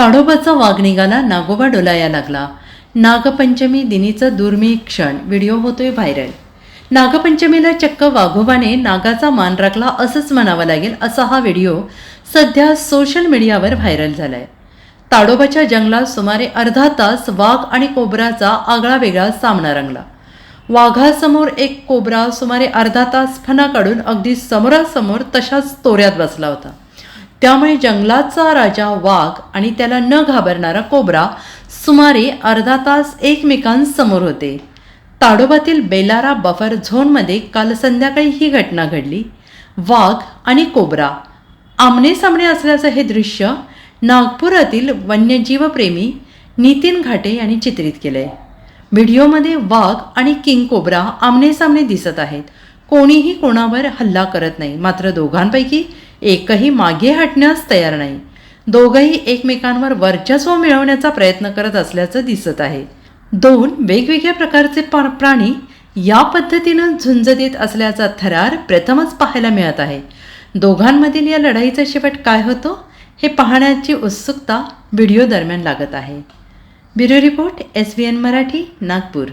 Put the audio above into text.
ताडोबाचा वाघ निघाला नागोबा डोलाया लागला. नागपंचमी दिनीचा दुर्मिळ क्षण व्हिडिओ होतोय व्हायरल. नागपंचमीला चक्क वाघोबाने नागाचा मान राखला असंच म्हणावं लागेल असा हा व्हिडिओ सध्या सोशल मीडियावर व्हायरल झालाय. ताडोबाच्या जंगलात सुमारे अर्धा तास वाघ आणि कोबराचा आगळा वेगळा सामना रंगला. वाघासमोर एक कोबरा सुमारे अर्धा तास फणा काढून अगदी समोरासमोर तशाच तोऱ्यात बसला होता. त्यामुळे जंगलाचा राजा वाघ आणि त्याला न घाबरणारा कोबरा सुमारे अर्धा तास एकमेकांसमोर होते. ताडोबातील बेलारा बफर झोनमध्ये काल संध्याकाळी ही घटना घडली. वाघ आणि कोबरा आमने सामने असल्याचं हे दृश्य नागपुरातील वन्यजीवप्रेमी नितीन घाटे यांनी चित्रित केलंय. व्हिडिओमध्ये वाघ आणि किंग कोबरा आमने सामने दिसत आहेत. कोणीही कोणावर हल्ला करत नाही मात्र दोघांपैकी एकही मागे हटण्यास तयार नाही. दोघंही एकमेकांवर वर्चस्व मिळवण्याचा प्रयत्न करत असल्याचं दिसत आहे. दोन वेगवेगळ्या प्रकारचे पा- प्राणी या पद्धतीनं झुंज देत असल्याचा थरार प्रथमच पाहायला मिळत आहे. दोघांमधील या लढाईचा शेवट काय होतो हे पाहण्याची उत्सुकता व्हिडिओ दरम्यान लागत आहे. Bureau report S V N Marathi Nagpur.